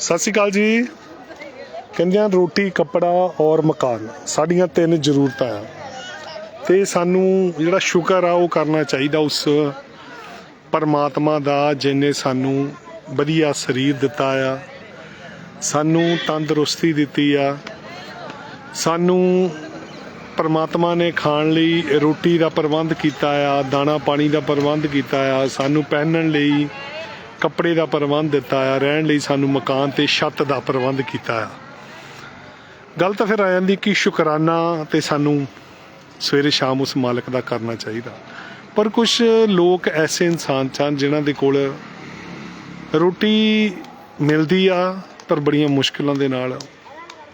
ਸਤਿ ਸ਼੍ਰੀ ਅਕਾਲ ਜੀ। ਕਹਿੰਦਿਆਂ ਰੋਟੀ, ਕੱਪੜਾ ਔਰ ਮਕਾਨ। ਸਾਡੀਆਂ ਤਿੰਨ ਜ਼ਰੂਰਤਾਂ ਆ। ਤੇ ਸਾਨੂੰ ਜਿਹੜਾ ਸ਼ੁਕਰ ਆ, ਉਹ ਕਰਨਾ ਚਾਹੀਦਾ ਉਸ ਪਰਮਾਤਮਾ ਦਾ ਜਿਨੇ ਸਾਨੂੰ ਵਧੀਆ ਸਰੀਰ ਦਿੱਤਾ ਆ। ਸਾਨੂੰ ਤੰਦਰੁਸਤੀ ਦਿੱਤੀ ਆ। ਸਾਨੂੰ ਪਰਮਾਤਮਾ ਨੇ ਖਾਣ ਲਈ ਰੋਟੀ ਦਾ ਪ੍ਰਬੰਧ ਕੀਤਾ ਆ, ਦਾਣਾ ਪਾਣੀ ਦਾ ਪ੍ਰਬੰਧ ਕੀਤਾ ਆ। ਸਾਨੂੰ ਪਹਿਨਣ ਲਈ ਕੱਪੜੇ ਦਾ ਪ੍ਰਬੰਧ ਦਿੱਤਾ ਆ, ਰਹਿਣ ਲਈ ਸਾਨੂੰ ਮਕਾਨ ਤੇ ਛੱਤ ਦਾ ਪ੍ਰਬੰਧ ਕੀਤਾ ਆ। ਗੱਲ ਤਾਂ ਫਿਰ ਆ ਜਾਂਦੀ ਕਿ ਸ਼ੁਕਰਾਨਾ ਤੇ ਸਾਨੂੰ ਸਵੇਰੇ ਸ਼ਾਮ ਉਸ ਮਾਲਕ ਦਾ ਕਰਨਾ ਚਾਹੀਦਾ। ਪਰ ਕੁਝ ਲੋਕ ਐਸੇ ਇਨਸਾਨ ਹਨ ਜਿਨ੍ਹਾਂ ਦੇ ਕੋਲ ਰੋਟੀ ਮਿਲਦੀ ਆ, ਪਰ ਬੜੀਆਂ ਮੁਸ਼ਕਲਾਂ ਦੇ ਨਾਲ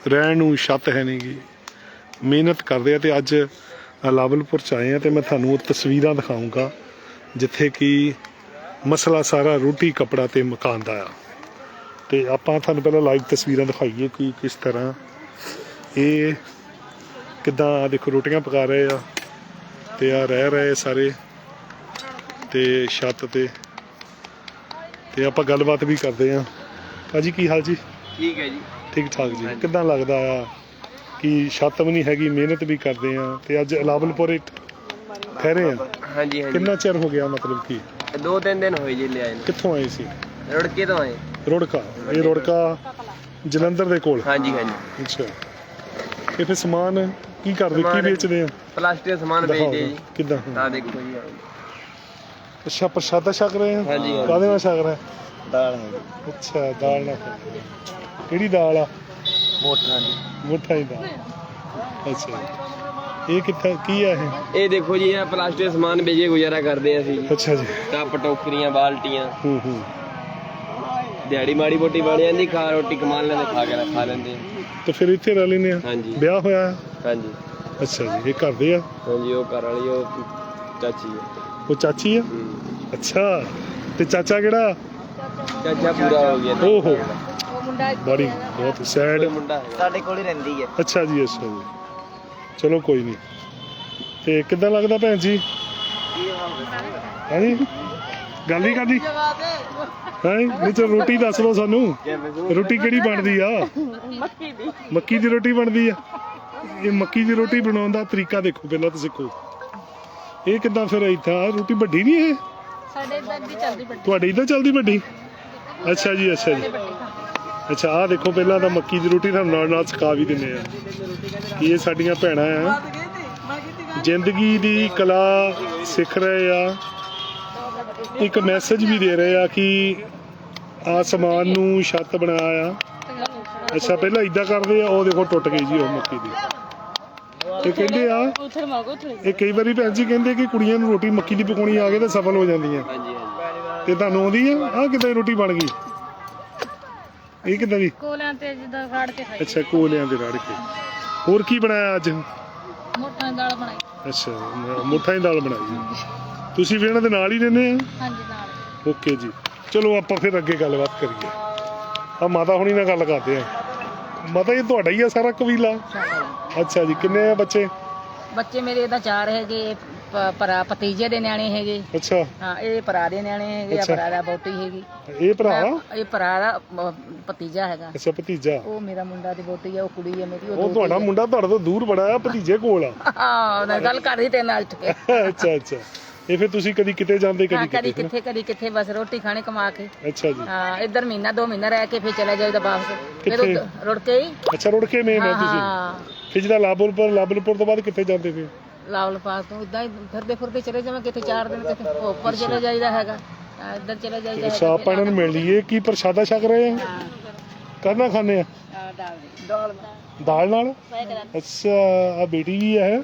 ਰਹਿਣ ਨੂੰ ਛੱਤ ਹੈ ਨਹੀਂਗੀ। ਮਿਹਨਤ ਕਰਦੇ ਆ ਤੇ ਅੱਜ ਲਾਵਲਪੁਰ ਚ ਆਏ ਆ ਤੇ ਮੈਂ ਤੁਹਾਨੂੰ ਉਹ ਤਸਵੀਰਾਂ ਦਿਖਾਉਂਗਾ ਜਿੱਥੇ ਕਿ ਮਸਲਾ ਸਾਰਾ ਰੋਟੀ ਕਪੜਾ ਤੇ ਮਕਾਨ ਦਾ ਆ। ਤੇ ਆਪਾਂ ਤੁਹਾਨੂੰ ਪਹਿਲਾਂ ਲਾਈਵ ਤਸਵੀਰਾਂ ਦਿਖਾਈਏ ਕਿ ਕਿਸ ਤਰ੍ਹਾਂ ਇਹ ਕਿਦਾਂ ਆਹ ਦੇਖੋ ਰੋਟੀਆਂ ਪਕਾ ਰਹੇ ਆ ਤੇ ਆ ਰਹਿ ਰਹੇ ਸਾਰੇ ਤੇ ਛੱਤ ਤੇ। ਤੇ ਆਪਾਂ ਗੱਲਬਾਤ ਵੀ ਕਰਦੇ ਆ। ਭਾਜੀ ਕੀ ਹਾਲ ਜੀ? ਠੀਕ ਹੈ ਜੀ। ਠੀਕ ਠਾਕ ਜੀ। ਕਿਦਾਂ ਲੱਗਦਾ ਆ ਕਿ ਛੱਤ ਵੀ ਨਹੀਂ ਹੈਗੀ ਮਿਹਨਤ ਵੀ ਕਰਦੇ ਆ ਤੇ ਅੱਜ ਲਾਵਲਪੁਰ ਠਹਿਰੇ ਆ। ਹਾਂਜੀ ਹਾਂਜੀ। ਕਿੰਨਾ ਚਿਰ ਹੋ ਗਿਆ ਮਤਲਬ ਕਿ? ਦੋ ਤਿੰਨ ਦਿਨ ਹੋਏ ਜੀ ਲਿਆਏ ਕਿੱਥੋਂ ਆਏ ਸੀ? ਨੂੰ ਰੁੜਕੇ ਤੋਂ ਆਏ। ਰੁੜਕਾ। ਇਹ ਰੁੜਕਾ ਜਲੰਧਰ ਦੇ ਕੋਲ। ਹਾਂਜੀ ਹਾਂਜੀ। ਅੱਛਾ। ਇਹ ਫਿਰ ਸਮਾਨ ਕੀ ਕਰਦੇ? ਕੀ ਵੇਚਦੇ ਆ? ਪਲਾਸਟਿਕ ਦਾ ਸਮਾਨ ਦਿਖਾਓ ਵੇਚਦੇ ਜੀ। ਕਿੱਦਾਂ? ਆ ਦੇਖੋ ਜੀ ਅੱਛਾ ਪ੍ਰਸ਼ਾਦਾ ਛਕ ਰਹੇ ਆ? ਹਾਂਜੀ, ਹਾਂਜੀ। ਕਾਹਦੇ ਨਾਲ ਛਕ ਰਹੇ ਦਾਲ ਹੈ ਅੱਛਾ ਦਾਲ ਨਾਲ। ਕਿਹੜੀ ਦਾਲ ਆ? ਮੋਟਰਾਂ ਦੀ ਮੁੱਠਾ ਹੀ ਦਾਲ। ਅੱਛਾ। ਇਹ ਕਿੱਥਾ ਕੀ ਆ ਇਹ? ਇਹ ਦੇਖੋ ਜੀ ਇਹ ਪਲਾਸਟਿਕ ਸਮਾਨ ਵੇਚ ਕੇ ਗੁਜ਼ਾਰਾ ਕਰਦੇ ਆ ਅਸੀਂ। ਅੱਛਾ ਜੀ। ਕੱਪ ਟੋਕਰੀਆਂ ਬਾਲਟੀਆਂ। ਹੂੰ ਹੂੰ। ਦਿਹਾੜੀ ਮਾੜੀ ਮੋਟੀ ਬਣ ਜਾਂਦੀ ਖਾ ਰੋਟੀ ਕਮਾ ਲੈਂਦੇ ਖਾ ਕੇ ਖਾ ਲੈਂਦੇ। ਆ। ਤੇ ਫਿਰ ਇੱਥੇ ਰਹਿ ਲੈਨੇ ਆ? ਹਾਂਜੀ। ਵਿਆਹ ਹੋਇਆ? ਆ? ਹਾਂਜੀ। ਅੱਛਾ ਜੀ ਇਹ ਕਰਦੇ ਆ? ਹਾਂਜੀ ਉਹ ਘਰ ਵਾਲੀ ਉਹ ਚਾਚੀ ਹੈ ਉਹ ਚਾਚੀ ਆ? ਹੂੰ। ਅੱਛਾ। ਤੇ ਚਾਚਾ ਕਿਹੜਾ? ਚਾਚਾ ਪੂਰਾ ਹੋ ਗਿਆ ਓਹੋ। ਬੜੀ ਬਹੁਤ ਸੈਡ ਮੁੰਡਾ ਹੈਗਾ। ਸਾਡੇ ਕੋਲ ਹੀ ਰਹਿੰਦੀ ਹੈ। ਅੱਛਾ ਜੀ ਅੱਛਾ ਜੀ। ਚਲੋ ਕੋਈ ਨਹੀਂ। ਤੇ ਕਿੱਦਾਂ ਲੱਗਦਾ ਭੈਣ ਜੀ? ਹਾਂਜੀ ਗੱਲ ਹੀ ਕਰਦੀ ਹੈ ਨਹੀਂ ਚਲ ਰੋਟੀ ਦੱਸ ਦਿਓ ਸਾਨੂੰ। ਰੋਟੀ ਕਿਹੜੀ ਬਣਦੀ ਆ? ਮੱਕੀ ਦੀ। ਮੱਕੀ ਦੀ ਰੋਟੀ ਬਣਦੀ ਆ। ਇਹ ਮੱਕੀ ਦੀ ਰੋਟੀ ਬਣਾਉਣ ਦਾ ਤਰੀਕਾ ਦੇਖੋ ਪਹਿਲਾਂ ਤਾਂ ਸਿੱਖੋ। ਇਹ ਕਿੱਦਾਂ ਫਿਰ ਇੱਥਾ ਰੋਟੀ ਵੱਡੀ ਨਹੀਂ ਇਹ? ਸਾਡੇ ਇਦਾਂ ਦੀ ਚੱਲਦੀ ਵੱਡੀ। ਤੁਹਾਡੀ ਇਦਾਂ ਚੱਲਦੀ ਵੱਡੀ? ਅੱਛਾ ਜੀ ਅੱਛਾ ਜੀ। ਅੱਛਾ ਆਹ ਦੇਖੋ ਪਹਿਲਾਂ ਤਾਂ ਮੱਕੀ ਦੀ ਰੋਟੀ ਤੁਹਾਨੂੰ ਨਾਲ ਨਾਲ ਸਿਖਾ ਵੀ ਦਿੰਦੇ ਆ। ਇਹ ਸਾਡੀਆਂ ਭੈਣਾਂ ਆ? ਜ਼ਿੰਦਗੀ ਦੀ ਕਲਾ ਸਿੱਖ ਰਹੇ ਆ। ਇੱਕ ਮੈਸੇਜ ਵੀ ਦੇ ਰਹੇ ਆ ਕਿ ਆਸਮਾਨ ਨੂੰ ਛੱਤ ਬਣਾਇਆ। ਆ ਅੱਛਾ ਪਹਿਲਾਂ ਇਦਾਂ ਕਰਦੇ ਆ ਉਹ ਦੇਖੋ ਟੁੱਟ ਗਈ ਜੀ ਉਹ ਮੱਕੀ ਦੀ। ਇਹ ਕਹਿੰਦੇ ਆ ਮਾਗੋ ਇਹ ਕਈ ਵਾਰੀ ਭੈਣ ਜੀ ਕਹਿੰਦੇ ਕਿ ਕੁੜੀਆਂ ਨੂੰ ਰੋਟੀ ਮੱਕੀ ਦੀ ਪਕਾਉਣੀ ਆ ਗਏ ਤਾਂ ਸਫਲ ਹੋ ਜਾਂਦੀਆਂ। ਹਾਂਜੀ ਹਾਂਜੀ ਤੇ ਤੁਹਾਨੂੰ ਆਉਂਦੀ ਆ? ਆਹ ਕਿੱਦਾਂ ਦੀ ਰੋਟੀ ਬਣ ਗਈ? ਇਹ ਕਿੱਦਾਂ ਦੀ? ਕੋਲਿਆਂ ਤੇ ਜਿੱਦਾਂ ਫਾੜ ਕੇ ਖਾਈ। ਅੱਛਾ ਕੋਲਿਆਂ ਦੇ ਰੜ ਕੇ। ਹੋਰ ਕੀ ਬਣਾਇਆ ਅੱਜ? ਮੋਟਾਂ ਦੀ ਦਾਲ ਬਣਾਈ। ਅੱਛਾ ਮ- ਮੁੱਠਾਂ ਦੀ ਦਾਲ ਬਣਾਈ ਤੁਸੀਂ ਵੀ ਇਹਨਾਂ ਦੇ ਨਾਲ ਹੀ ਰਹਿੰਦੇ ਆ ਹਾਂਜੀ ਨਾਲ। ਓਕੇ ਜੀ। ਚਲੋ ਆਪਾਂ ਫਿਰ ਅੱਗੇ ਗੱਲਬਾਤ ਕਰੀਏ। ਆ ਮਾਤਾ ਹੁਣੀ ਨਾਲ ਗੱਲ ਕਰਦੇ ਆ। ਮਾਤਾ ਇਹ ਤੁਹਾਡਾ ਹੀ ਆ ਸਾਰਾ ਕਬੀਲਾ? ਅੱਛਾ ਜੀ ਕਿੰਨੇ ਆ ਬੱਚੇ? ਬੱਚੇ ਮੇਰੇ ਇਹਦਾ ਚਾਰ ਹੈਗੇ ਪ- ਭਰਾ ਭਤੀਜੇ ਦੇ ਨਿਆਣੇ ਹੈਗੇ। ਅੱਛਾ। ਹਾਂ ਇਹ ਭਰਾ ਦੇ ਨਿਆਣੇ ਹੈਗੇ ਆ ਅੱਛਾ। ਭਰਾ ਦਾ ਬੋਟੀ ਹੈਗੀ। ਇਹ ਭਰਾ? ਮੈਂ- ਇਹ ਭਰਾ ਦਾ ਮ- ਭਤੀਜਾ ਹੈਗਾ। ਅੱਛਾ ਭਤੀਜਾ। ਉਹ ਮੇਰਾ ਮੁੰਡਾ ਦੀ ਬੋਟੀ ਹੈ ਉਹ ਕੁੜੀ ਹੈ ਮੇਰੀ ਉਹ ਤੁਹਾਡਾ। ਮੁੰਡਾ ਤੁਹਾਡੇ ਤੋਂ ਦੂਰ ਬੜਾ ਆ ਭਤੀਜੇ ਕੋਲ ਆ। ਹਾਂ ਉਹਨੇ ਗੱਲ ਕਰਦੀ ਤੇ ਨਾਲ ਉੱਠ ਕੇ। ਅੱਛਾ ਅੱਛਾ। ਇਹ ਫਿਰ ਤੁਸੀਂ ਕਦੀ ਕਿਤੇ ਜਾਂਦੇ ਹਾਂ ਕਦੀ ਕਦੀ ਕਿਤੇ ਕਿੱਥੇ ਕਦੀ ਕਿੱਥੇ ਬਸ ਰੋਟੀ ਖਾਣੇ ਕਮਾ ਕੇ। ਅੱਛਾ ਜੀ। ਹਾਂ ਇੱਧਰ ਮਹੀਨਾ ਦੋ ਮਹੀਨਾ ਰਹਿ ਕੇ ਫਿਰ ਚਲੇ ਜਾਈਦਾ ਵਾਪਸ। ਫਿਰ ਕਿੱਥੇ? ਰੁੜ ਕੇ ਹੀ। ਅੱਛਾ ਰੁੜ ਕੇ ਮੇਨ ਹਾਂ ਤੁਸੀਂ? ਹਾਂ। ਫਿਰ ਜਿਹੜਾ ਲਾਬਲਪੁਰ ਲਾਬਲਪੁਰ ਤੋਂ ਬਾਅਦ ਕਿੱਥੇ ਜਾਂਦੇ ਫਿਰ ਲਾਵਲ ਪਾਸ ਤੋਂ ਇਦਾਂ ਹੀ ਫਿਰਦੇ ਫਿਰਦੇ ਚਲੇ ਜਾਵਾਂ ਕਿਤੇ ਚਾਰ ਦਿਨ ਕਿਤੇ ਉੱਪਰ ਚਲੇ ਜਾਈਦਾ ਹੈਗਾ। ਇੱਧਰ ਚਲੇ ਜਾਈਦਾ ਅੱਛਾ ਆਪਾਂ ਇਹਨਾਂ ਨੂੰ ਮਿਲ ਲਈਏ ਕੀ ਪ੍ਰਸ਼ਾਦਾ ਛਕ ਰਹੇ ਆ? ਹਾਂ। ਕਰਨਾ ਖਾਣੇ ਆ? ਦਾਲ ਦੀ ਦਾਲ ਦਾਲ ਨਾਲ ਅੱਛਾ ਆ ਬੇਟੀ ਵੀ ਹੈ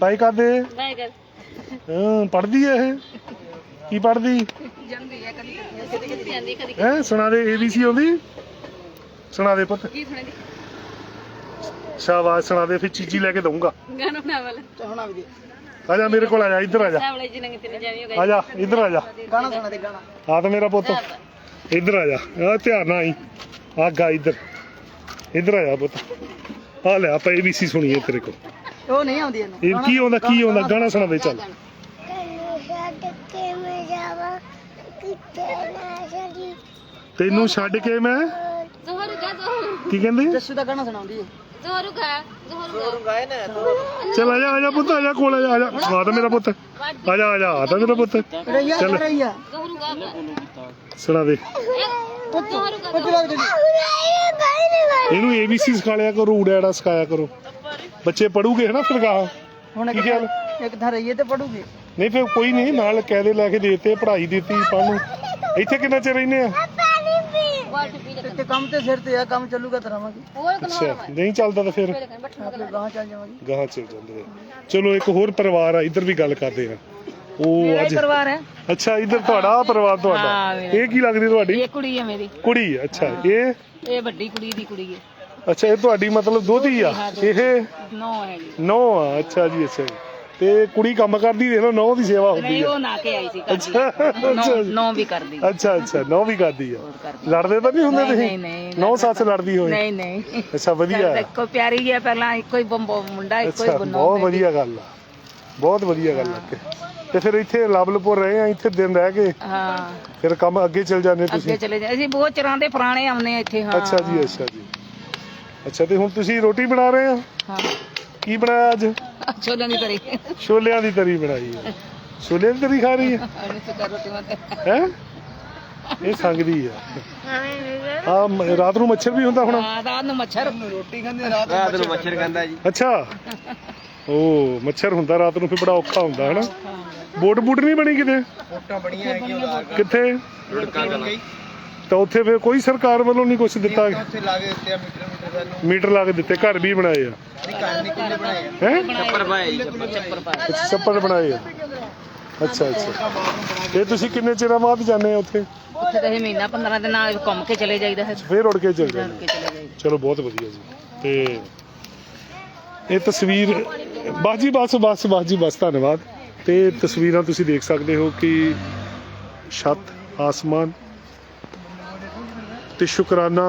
ਤਾਈ ਕਰਦੇ? ਹਾਂ ਪੜਦੀ ਹੈ ਇਹ? ਕੀ ਪੜਦੀ ਜਾਂਦੀ ਹੈ ਕਦੀ ਕਦੀ ਕਦੀ ਜਾਂਦੀ ਕਦੀ ਹੈ ਸੁਣਾ ਦੇ ਏਬੀਸੀ ਆਉਂਦੀ? ਸੁਣਾ ਦੇ ਪੁੱਤ। ਕੀ ਸੁਣਦੀ ਸ਼ਾਬਾਸ਼ ਸੁਣਾ ਦੇ ਫਿਰ ਚੀਜੀ ਲੈ ਕੇ ਦਊਂਗਾ। ਗਾਣਾ ਬਣਾ ਵਾਲਾ। ਚਾਹਣਾ ਵੀ ਦੇ। ਆ ਜਾ ਮੇਰੇ ਕੋਲ ਆ ਜਾ ਇੱਧਰ ਆ ਜਾ। ਸਾਵਲੇ ਜੀ ਨੰਗ ਤੇ ਜਾਵੀਂ ਆ ਜਾ ਇੱਧਰ ਆ ਜਾ। ਗਾਣਾ ਸੁਣਾ ਦੇ ਗਾਣਾ। ਆ ਤਾਂ ਮੇਰਾ ਪੁੱਤ। ਇੱਧਰ ਆ ਜਾ। ਆ ਧਿਆਨ ਨਾਲ ਆਈ। ਆ ਗਾ ਇੱਧਰ। ਇੱਧਰ ਆ ਜਾ ਪੁੱਤ। ਆ ਲੈ ਆਪਾਂ ਏਬੀਸੀ ਸੁਣੀਏ ਤੇਰੇ ਕੋਲ। ਉਹ ਨਹੀਂ ਆਉਂਦੀ ਇਹਨੂੰ। ਇਹ ਕੀ ਆਉਂਦਾ ਕੀ ਆਉਂਦਾ? ਗਾਣਾ ਸੁਣਾ ਦੇ ਚੱਲ। ਤੈਨੂੰ ਛੱਡ ਕੇ ਮੈਂ ਜਾਵਾਂ ਕਿਤੇ ਨਾ ਛੱਡੀ ਤੈਨੂੰ ਛੱਡ ਕੇ ਮੈਂ? ਜ਼ੋਹਰ ਕਾ ਜ਼ੋਹਰ ਕੀ ਕਹਿੰਦੇ? ਜੱਸੂ ਦਾ ਗਾਣਾ ਸੁਣਾਉਂਦੀ ਹੈ ਗਾਏ ਨਾ ਚਲ ਆ ਜਾ ਆ ਜਾ ਪੁੱਤ ਆ ਜਾ ਕੋਲ ਆ ਜਾ ਆ ਜਾ ਮੇਰਾ ਪੁੱਤ ਆ ਜਾ ਆ ਜਾ ਆ ਤਾਂ ਮੇਰਾ ਪੁੱਤ ਰਈਆ ਚੱਲ। ਸੁਣਾ ਦੇ ਜੀ ਇਹਨੂੰ ਏਬੀਸੀ ਸਿਖਾ ਲਿਆ ਕਰੋ ਊੜਾ ਐੜਾ ਸਿਖਾਇਆ ਕਰੋ ਬੱਚੇ ਪੜੂਗੇ ਹਨਾ ਫਿਰ ਗਾਹਾਂ ਹੁਣ ਕੀ ਇੱਕ? ਇੱਕ ਥਾਂ ਰਈਏ ਤੇ ਪੜੂਗੇ। ਨਹੀਂ ਫਿਰ ਕੋਈ ਨਹੀਂ ਨਾਲ ਕਾਇਦੇ ਲੈ ਕੇ ਦੇਤੇ ਪੜ੍ਹਾਈ ਦਿੱਤੀ ਪੜ੍ਹਨ ਇੱਥੇ ਕਿੰਨਾ ਚਿਰ ਰਹਿੰਦੇ ਆ? ਵਾਟ ਪੀ ਲੈ ਤੇ ਕੰਮ ਤੇ ਸਿਰ ਤੇ ਆ ਕੰਮ ਚੱਲੂਗਾ ਤਾਂ ਰਵਾਂਗੇ। ਹੋਰ ਅੱਛਾ ਨਹੀਂ ਚੱਲਦਾ ਤਾਂ ਫਿਰ? ਆਪੇ ਗਾਂ ਚੱਲ ਜਾਵਾਂਗੇ। ਗਾਹਾਂ ਚੱਲ ਜਾਂਦੇ ਆ। ਚਲੋ ਇੱਕ ਹੋਰ ਪਰਿਵਾਰ ਆ ਇੱਧਰ ਵੀ ਗੱਲ ਕਰਦੇ ਆ। ਉਹ ਅੱਜ ਪਰਿਵਾਰ ਹੈ। ਅੱਛਾ ਇੱਧਰ ਤੁਹਾਡਾ ਆਹ ਪਰਿਵਾਰ ਤੁਹਾਡਾ। ਮੇਰਾ। ਇਹ ਕੀ ਲੱਗਦੀ ਤੁਹਾਡੀ? ਇਹ ਕੁੜੀ ਹੈ ਮੇਰੀ। ਕੁੜੀ ਅੱਛਾ ਇਹ? ਇਹ ਵੱਡੀ ਕੁੜੀ ਦੀ ਕੁੜੀ ਹੈ। ਅੱਛਾ ਇਹ ਤੁਹਾਡੀ ਮਤਲਬ ਦੋਤੀ ਆ? ਇਹ? ਨੋ ਹੈ ਜੀ। ਨੌ ਆ ਅੱਛਾ ਜੀ ਅੱਛਾ ਜੀ। ਤੇ ਕੁੜੀ ਕੰਮ ਕਰਦੀ ਦੇਖ ਲਓ ਨੌ ਦੀ ਸੇਵਾ ਹੁੰਦੀ ਨਹੀਂ ਉਹ ਨਾ ਕੇ ਆਈ ਸੀ ਅੱਛਾ, ਨੋ ਜੀ। ਨੋ ਵੀ ਕਰਦੀ। ਅੱਛਾ ਅੱਛਾ ਨੌ ਵੀ ਕਰਦੀ ਆ। ਕਰਦੀ। ਲੜਦੇ ਤਾਂ ਨਹੀਂ ਹੁੰਦੇ ਨਹੀਂ, ਤੁਸੀਂ? ਨਹੀਂ, ਨਹੀਂ, ਨੌ ਸੱਸ ਲੜਦੀ ਹੋਏ। ਨਹੀਂ ਨਹੀਂ। ਅੱਛਾ ਵਧੀਆ। ਇੱਕੋ ਪਿਆਰੀ ਹੈ ਪਹਿਲਾਂ ਇੱਕੋ ਹੀ ਬੰਬੋ ਮੁੰਡਾ ਇੱਕੋ ਅੱਛਾ ਹੀ ਬਨੋ ਬਹੁਤ ਵਧੀਆ ਗੱਲ ਆ। ਬਹੁਤ ਵਧੀਆ ਗੱਲ ਆ ਕਿ ਤੇ ਫਿਰ ਇੱਥੇ ਲਵਲਪੁਰ ਰਹੇ ਆ ਇੱਥੇ ਦਿਨ ਰਹਿ ਕੇ ਹਾਂ। ਫਿਰ ਕੰਮ ਅੱਗੇ ਚੱਲ ਜਾਂਦੇ ਅੱਗੇ ਤੁਸੀਂ ਚਲੇ ਜਾ ਅਸੀਂ ਬਹੁਤ ਚਿਰਾਂ ਦੇ ਪੁਰਾਣੇ ਆਉਂਦੇ ਆ ਇੱਥੇ ਹਾਂ। ਅੱਛਾ ਜੀ ਅੱਛਾ ਜੀ। ਅੱਛਾ ਤੇ ਹੁਣ ਤੁਸੀਂ ਰੋਟੀ ਬਣਾ ਰਹੇ ਆ? ਹਾਂ। ਕੀ ਬਣਾਇਆ ਅੱਜ? ਛੋਲਿਆਂ ਦੀ ਤਰੀ। ਛੋਲਿਆਂ ਦੀ ਤਰੀ ਬਣਾਈ ਹੈ। ਛੋਲਿਆਂ ਦੀ ਤਰੀ ਖਾ ਰਹੀ ਹੈ? ਰੋਟੀ ਮਤ ਹੈ? ਇਹ ਸੰਗਦੀ ਆ। ਆ ਰਾਤ ਨੂੰ ਮੱਛਰ ਵੀ ਹੁੰਦਾ ਹੁਣ? ਹਾਂ ਰਾਤ ਨੂੰ ਮੱਛਰ। ਰੋਟੀ ਖਾਂਦੇ ਰਾਤ ਰਾਤ ਨੂੰ ਮੱਛਰ ਖਾਂਦਾ ਜੀ। ਅੱਛਾ। ਓ ਮੱਛਰ ਹੁੰਦਾ ਰਾਤ ਨੂੰ ਫਿਰ ਬੜਾ ਔਖਾ ਹੁੰਦਾ ਹਨਾ? ਬੋਟ ਬੂਟ ਨਹੀਂ ਬਣੀ ਕਿਤੇ? ਫੋਟਾਂ ਬੜੀਆਂ ਹੈਗੀਆਂ ਕਿੱਥੇ? ਰੁੜਕਾ ਕਲਾ ਤਾਂ ਉੱਥੇ ਫਿਰ ਕੋਈ ਸਰਕਾਰ ਵੱਲੋਂ ਨਹੀਂ ਕੁਝ ਦਿੱਤਾ ਉੱਥੇ ਲਾਗੇ ਉੱਤੇ ਆ ਮੀਟਰ ਮੀਟਰ ਲਾ ਕੇ ਦਿੱਤੇ ਘਰ ਵੀ ਬਣਾਏ ਆ। ਹੈ? ਛੱਪਰ ਜੀ ਛੱਪਰ ਚੱਪਰ ਪਾ ਅੱਛਾ ਛੱਪੜ ਬਣਾਏ ਆ। ਅੱਛਾ ਅੱਛਾ। ਤੇ ਤੁਸੀਂ ਕਿੰਨੇ ਚਿਰਾਂ ਬਾਅਦ ਜਾਂਦੇ ਆ ਉੱਥੇ? ਉੱਥੇ ਤਾਂ ਇਹ ਮਹੀਨਾ 15 ਦਿਨ ਨਾਲ ਘੁੰਮ ਕੇ ਚਲੇ ਜਾਈਦਾ ਹੈ ਫੇਰ ਉੜ ਕੇ ਚੱਲ ਜਾਂਦੇ ਚਲੇ ਜਾਈਦਾ। ਚਲੋ ਬਹੁਤ ਵਧੀਆ ਜੀ। ਤੇ ਇਹ ਤਸਵੀਰ ਬਸ ਜੀ ਬਸ ਬਸ ਬਸ ਜੀ ਬਸ ਧੰਨਵਾਦ। ਤੇ ਤਸਵੀਰਾਂ ਤੁਸੀਂ ਦੇਖ ਸਕਦੇ ਹੋ ਕਿ ਛੱਤ ਆਸਮਾਨ ਤੇ ਸ਼ੁਕਰਾਨਾ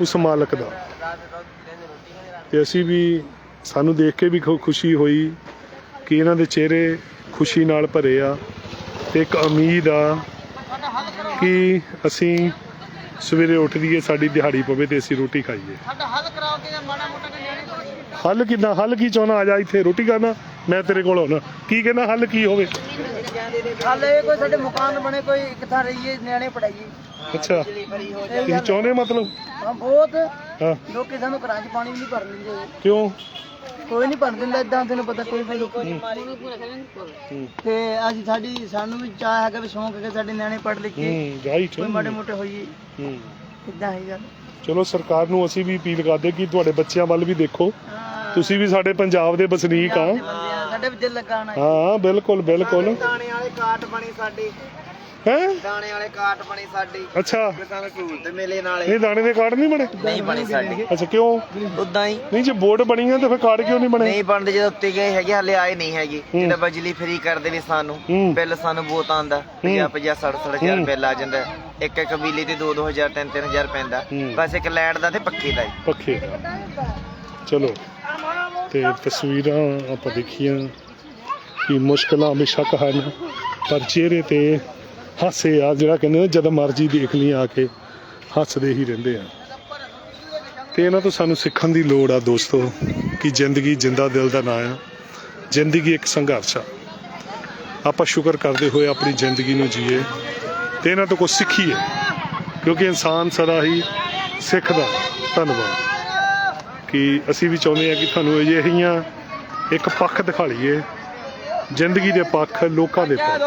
ਉਸ ਮਾਲਕ ਦਾ। ਤੇ ਅਸੀਂ ਵੀ ਸਾਨੂੰ ਦੇਖ ਕੇ ਵੀ ਖੁਸ਼ੀ ਹੋਈ ਕਿ ਇਹਨਾਂ ਦੇ ਚਿਹਰੇ ਖੁਸ਼ੀ ਨਾਲ ਭਰੇ ਆ ਤੇ ਇੱਕ ਉਮੀਦ ਆ ਕਿ ਅਸੀਂ ਸਵੇਰੇ ਉੱਠ ਦੀਏ ਸਾਡੀ ਦਿਹਾੜੀ ਪਵੇ ਤੇ ਅਸੀਂ ਰੋਟੀ ਖਾਈਏ। ਸਾਡਾ ਹੱਲ ਕਰਾਓ ਕਿ ਮਾੜਾ ਮੋਟਾ ਕਿ ਨਿਆਣੇ ਹੱਲ ਕਿੰਨਾ ਹੱਲ ਕੀ ਚਾਹਣਾ ਆ ਜਾ ਇੱਥੇ ਰੋਟੀ ਖਾਣਾ। ਮੈਂ ਤੇਰੇ ਕੋਲ ਆਉਣਾ। ਕੀ ਕਹਿੰਦਾ? ਹੱਲ ਕੀ ਹੋਵੇ? ਹੱਲ ਇਹ ਕੋਈ ਸਾਡੇ ਮਕਾਨ ਬਣੇ ਕੋਈ ਇੱਕ ਥਾਂ ਰਹੀਏ ਨਿਆਣੇ ਪੜਾਈਏ ਅੱਛਾ। ਤੁਸੀਂ ਚਾਹੁੰਦੇ ਮਤਲਬ? ਹਾਂ ਬਹੁਤ ਹਾਂ। ਲੋਕੀ ਸਾਨੂੰ ਘਰਾਂ 'ਚ ਪਾਣੀ ਵੀ ਨਹੀਂ ਭਰਨ ਦਿੰਦੇ। ਕਿਉਂ? ਕੋਈ ਨਹੀਂ ਭਰਨ ਦਿੰਦਾ ਇਦਾਂ ਤੈਨੂੰ ਪਤਾ ਕੋਈ ਵੀ ਲੋਕੀ ਹੂੰ। ਤੇ ਅਸੀਂ ਸਾਡੀ ਸਾਨੂੰ ਵੀ ਚਾਹ ਹੈਗਾ ਵੀ ਸ਼ੌਂਕ ਹੈਗਾ ਸਾਡੇ ਨਿਆਣੇ ਪੜ੍ਹ ਲਿਖ ਕੇ। ਹੂੰ ਜਾਈ ਕੋਈ ਮਾੜੇ ਮੋਟੇ ਹੋਈਏ। ਹੂੰ। ਇਦਾਂ ਹੀ ਗੱਲ। ਚਲੋ ਸਰਕਾਰ ਨੂੰ ਅਸੀਂ ਵੀ ਅਪੀਲ ਕਰਦੇ ਕਿ ਤੁਹਾਡੇ ਬੱਚਿਆਂ ਵੱਲ ਵੀ ਦੇਖੋ। ਹਾਂ। ਤੁਸੀਂ ਵੀ ਸਾਡੇ ਪੰਜਾਬ ਦੇ ਵਸਨੀਕ ਆ ਬੰਦੇ ਆ, ਸਾਡੇ ਵੀ ਦਿਲ ਲਗਾਣਾ ਹਾਂ ਬਿਲਕੁਲ ਬਿਲਕੁਲ। ਦਾਣੇ ਵਾਲੇ ਕਾਟ ਬਣੀ ਸਾਡੀ। ਹੈ? ਦਾਣੇ ਵਾਲੇ ਕਾਟ ਬਣੀ ਸਾਡੀ। ਅੱਛਾ। ਕਿਸਾਨ ਸਹੂਲਤ ਮੇਲੇ ਨਾਲੇ। ਇਹ ਦਾਣੇ ਦੇ ਕਾਰਡ ਨਹੀਂ ਬਣੇ? ਨਹੀਂ ਬਣੀ ਸਾਡੀ। ਅੱਛਾ ਕਿਉਂ? ਉਦਾਂ ਹੀ। ਨਹੀਂ ਜੇ ਬੋਰਡ ਬਣੀ ਆ ਤਾਂ ਫਿਰ ਕਾਰਡ ਕਿਉਂ ਨਹੀਂ ਬਣੇ? ਨਹੀਂ ਬਣਦੇ ਜਦੋਂ ਉੱਤੇ ਗਏ ਹੈਗੇ ਹਲੇ ਆਏ ਨਹੀਂ ਹੈਗੇ। ਹੂੰ। ਜਿਹੜਾ ਬਿਜਲੀ ਫ੍ਰੀ ਕਰਦੇ ਵੀ ਸਾਨੂੰ ਹੂੰ। ਬਿੱਲ ਸਾਨੂੰ ਬਹੁਤ ਆਂਦਾ 50 50 60 60 ਹਜ਼ਾਰ ਬਿੱਲ ਆ ਜਾਂਦਾ। ਇੱਕ ਇੱਕ ਬਿਜਲੀ ਤੇ 2 2000 3 3000 ਪੈਂਦਾ। ਹੂੰ। ਬਸ ਇੱਕ ਲਾਈਟ ਦਾ ਤੇ ਪੱਖੇ ਦਾ ਹੀ। ਪੱਖੇ ਚਲੋ। ਤੇ ਤਸਵੀਰਾਂ ਆਪਾਂ ਦੇਖੀਆਂ। ਕਿ ਮੁਸ਼ਕਲਾਂ ਬੇਸ਼ੱਕ ਹਨ। ਪਰ ਚਿਹਰੇ ਤੇ ਹਾਸੇ ਆ, ਜਿਹੜਾ ਕਹਿੰਦੇ ਨੇ, ਜਦ ਮਰਜ਼ੀ ਦੇਖ ਲਈ ਆ ਕੇ ਹੱਸਦੇ ਹੀ ਰਹਿੰਦੇ ਆ। ਤੇ ਇਹਨਾਂ ਤੋਂ ਸਾਨੂੰ ਸਿੱਖਣ ਦੀ ਲੋੜ ਆ ਦੋਸਤੋ, ਕਿ ਜ਼ਿੰਦਗੀ ਜਿੰਦਾ ਦਿਲ ਦਾ ਨਾਂ ਆ। ਜ਼ਿੰਦਗੀ ਇੱਕ ਸੰਘਰਸ਼ ਆ। ਆਪਾਂ ਸ਼ੁਕਰ ਕਰਦੇ ਹੋਏ ਆਪਣੀ ਜ਼ਿੰਦਗੀ ਨੂੰ ਜੀਏ ਤੇ ਇਹਨਾਂ ਤੋਂ ਕੁਝ ਸਿੱਖੀਏ, ਕਿਉਂਕਿ ਇਨਸਾਨ ਸਦਾ ਹੀ ਸਿੱਖਦਾ। ਧੰਨਵਾਦ। ਕਿ ਅਸੀਂ ਵੀ ਚਾਹੁੰਦੇ ਹਾਂ ਕਿ ਤੁਹਾਨੂੰ ਅਜਿਹੀਆਂ ਇੱਕ ਪੱਖ ਦਿਖਾ ਲਈਏ, ਜ਼ਿੰਦਗੀ ਦੇ ਪੱਖ ਲੋਕਾਂ ਦੇ ਪੱਖ।